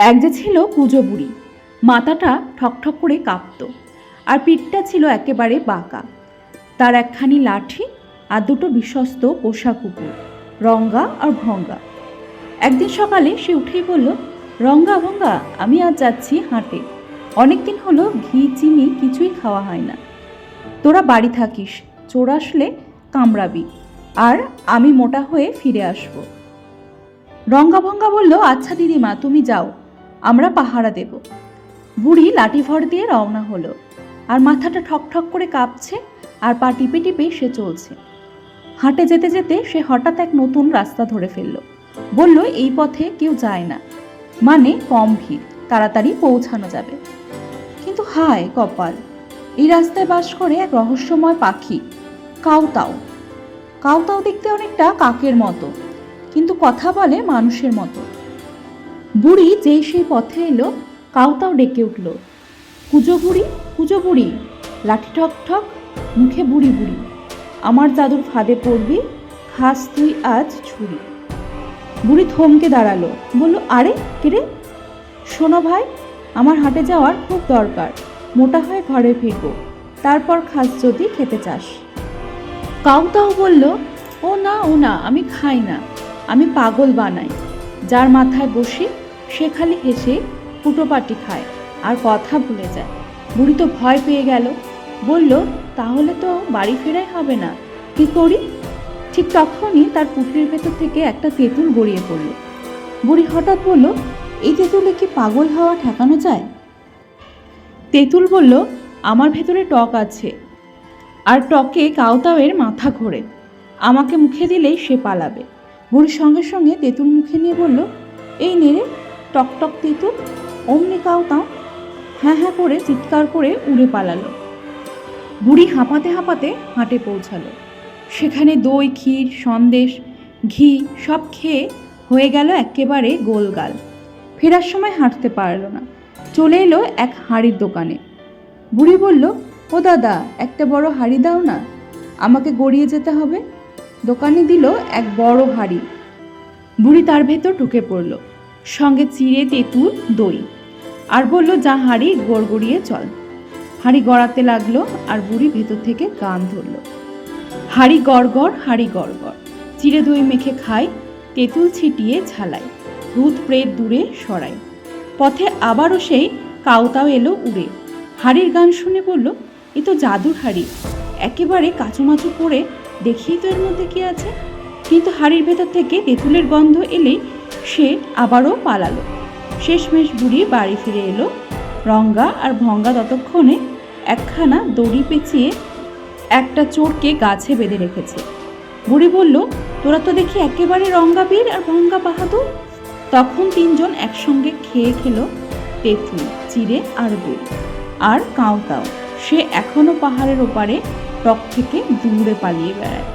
এক যে ছিল পুজো বুড়ি। মাথাটা ঠকঠক করে কাঁপতো আর পিঠটা ছিল একেবারে বাঁকা। তার একখানি লাঠি আর দুটো বিশ্বস্ত পোষা কুকুর, রঙ্গা আর ভঙ্গা। একদিন সকালে সে উঠেই বলল, রঙ্গা, ভঙ্গা, আমি আজ যাচ্ছি হাটে। অনেকদিন হলো ঘি, চিনি কিছুই খাওয়া হয় না। তোরা বাড়ি থাকিস, চোর আসলে কামড়াবি আর আমি মোটা হয়ে ফিরে আসব। রঙ্গা, ভঙ্গা বলল আচ্ছা দিদিমা, তুমি যাও। আমরা পাহারা দেব। বুড়ি লাঠি ভর দিয়ে রওনা হলো। আর মাথাটা ঠক ঠক করে কাঁপছে আর পা টিপে টিপে সে চলছে। হাঁটে যেতে যেতে সে হঠাৎ এক নতুন রাস্তা ধরে ফেলল। বলল, এই পথে কেউ যায় না। মানে কম ভিড়, তাড়াতাড়ি পৌঁছানো যাবে। কিন্তু হায় কপাল, এই রাস্তায় বাস করে এক রহস্যময় পাখি কাউতাও কাউতাও দেখতে অনেকটা কাকের মতো, কিন্তু কথা বলে মানুষের মতো। বুড়ি যেই সেই পথে এলো, কাউতাও ডেকে উঠল। কুজো বুড়ি কুজো বুড়ি, লাঠি ঠক ঠক, মুখে বুড়ি বুড়ি, আমার জাদুর ফাঁদে পড়বি, খাস তুই আজ ছুরি। বুড়ি থমকে দাঁড়াল, বলল, আরে কিরে শোনো ভাই, আমার হাটে যাওয়ার খুব দরকার, মোটা হয়ে ঘরে ফিরবো, তারপর খাস যদি খেতে চাস। কাউতাও বলল, ও না ও না, আমি খাই না, আমি পাগল বানাই। যার মাথায় বসি সে খালি হেসে ফুটোপাটি খায় আর কথা ভুলে যায়। বুড়ি তো ভয় পেয়ে গেল। বলল, তাহলে তো বাড়ি ফেরাই হবে না। কি করি? ঠিক তখনই তার পুকুরের ভেতর থেকে একটা তেঁতুল গড়িয়ে পড়ল। বুড়ি হঠাৎ বলল, এই তেঁতুলে কি পাগল হওয়া ঠেকানো যায়? তেঁতুল বলল, আমার ভেতরে টক আছে। আর টকে কাউতাওয়ের মাথা ঘোরে। আমাকে মুখে দিলেই সে পালাবে। বুড়ির সঙ্গে সঙ্গে তেঁতুল মুখে নিয়ে বলল, এই নেড়ে টক টক তেঁতুল। অমনি কাউতাও হ্যাঁ হ্যাঁ করে চিৎকার করে উড়ে পালালো। বুড়ি হাঁপাতে হাঁপাতে হাঁটে পৌঁছালো। সেখানে দই, ক্ষীর, সন্দেশ, ঘি সব খেয়ে হয়ে গেল একেবারে গোলগাল। ফেরার সময় হাঁটতে পারল না। চলে এলো এক হাঁড়ির দোকানে। বুড়ি বলল, ও দাদা, একটা বড় হাঁড়ি দাও না। আমাকে গড়িয়ে যেতে হবে। দোকানে দিল এক বড় হাঁড়ি। বুড়ি তার ভেতর ঢুকে পড়ল। সঙ্গে চিড়ে, তেঁতুল, দই। আর বলল, যা হাঁড়ি গড়গড়িয়ে চল। হাঁড়ি গড়াতে লাগল আর বুড়ি ভেতর থেকে গান ধরলো। হাঁড়ি গড় গড়, হাঁড়ি গড় গড়। চিড়ে, দই মেখে খাই তেঁতুল ছিটিয়ে ঝালাই ভূত প্রেত দূরে সরাই পথে আবারও সেই কাউতাও এলো উড়ে। হাড়ির গান শুনে বলল, এ তো জাদুর হাড়ি। একেবারে কাচুমাচু করে দেখি তো এর মধ্যে কি আছে? কিন্তু হাড়ির ভেতর থেকে তেঁতুলের গন্ধ এলেই সে আবারও পালালো। শেষমেশ বুড়ি বাড়ি ফিরে এলো। রঙ্গা আর ভঙ্গা ততক্ষণে একখানা দড়ি পেঁচিয়ে একটা চোরকে গাছে বেঁধে রেখেছে। বুড়ি বলল, তোরা তো দেখি একেবারে রঙ্গাবীর আর ভঙ্গা বাহাদুর? তখন তিনজন একসঙ্গে খেয়ে খেলো তেঁতুল, চিড়ে আর দই আর কাউতাও সে এখনও পাহাড়ের ওপারে টক থেকে দূরে পালিয়ে বেড়ায়।